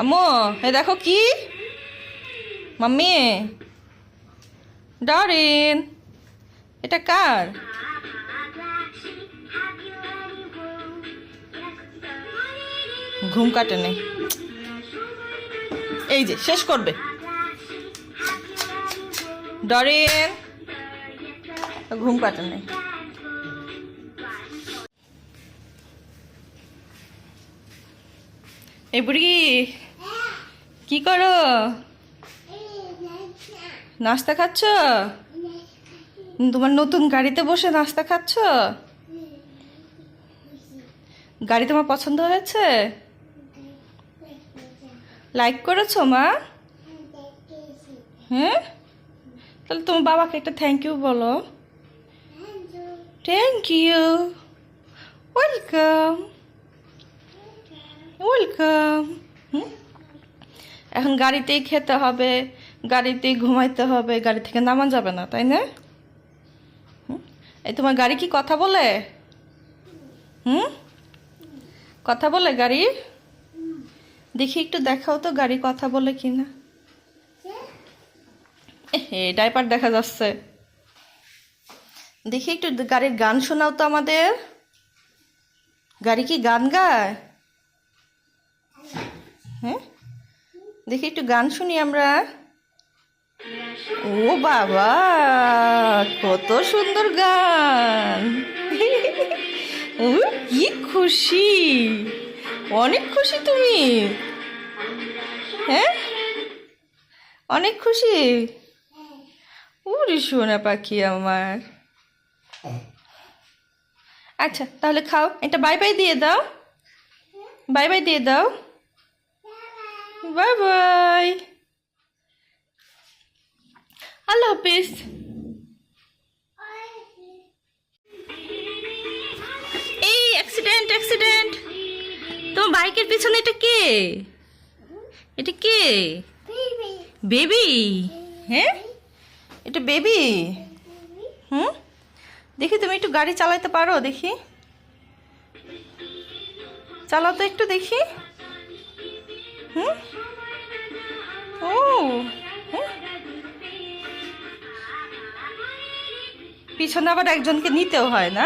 আম্মু এ দেখো কি? মাম্মি ডরিন এটা কার? ঘুম কাটে নেই। এই যে, শেষ করবে। ডরিন ঘুম কাটে নেই। এই বুড়ি কি করো? নাস্তা খাচ্ছ? তোমার নতুন গাড়িতে বসে নাস্তা খাচ্ছ? গাড়ি তোমার পছন্দ হয়েছে? লাইক করেছ, মা? হ্যাঁ? তাহলে তোমার বাবাকে একটা থ্যাংক ইউ বলো। থ্যাংক ইউ ওয়েলকাম ওয়েলকাম এখন গাড়িতেই খেতে হবে, গাড়িতেই ঘুমাইতে হবে, গাড়ি থেকে নামা যাবে না, তাই না? এই তোমার গাড়ি কি কথা বলে? হুম? কথা বলে গাড়ি? দেখি একটু দেখাও তো গাড়ি কথা বলে কি না এ, ডাইপার দেখা যাচ্ছে। দেখি একটু গাড়ির গান শোনাও তো আমাদের। গাড়ি কি গান গায়? হ্যাঁ? দেখি একটু গান শুনি আমরা। ও বাবা, কত সুন্দর গান। কি খুশি। অনেক খুশি তুমি। হ্যাঁ? অনেক খুশি? ওরে সোনা পাখি আমার। আচ্ছা তাহলে খাও, এটা বাই বাই দিয়ে দাও। বাই বাই দিয়ে দাও। বাই বাই আল্লাহ হাফিজ এই অ্যাক্সিডেন্ট অ্যাক্সিডেন্ট তোমার বাইকের পিছনে এটা কে? এটা কে? বেবি হ্যাঁ? এটা বেবি হুম? দেখি তুমি একটু গাড়ি চালাতে পারো, দেখি। চালাও তো একটু, দেখি। হুম ও। পিছনে আবার একজনকে নিতেও হয় না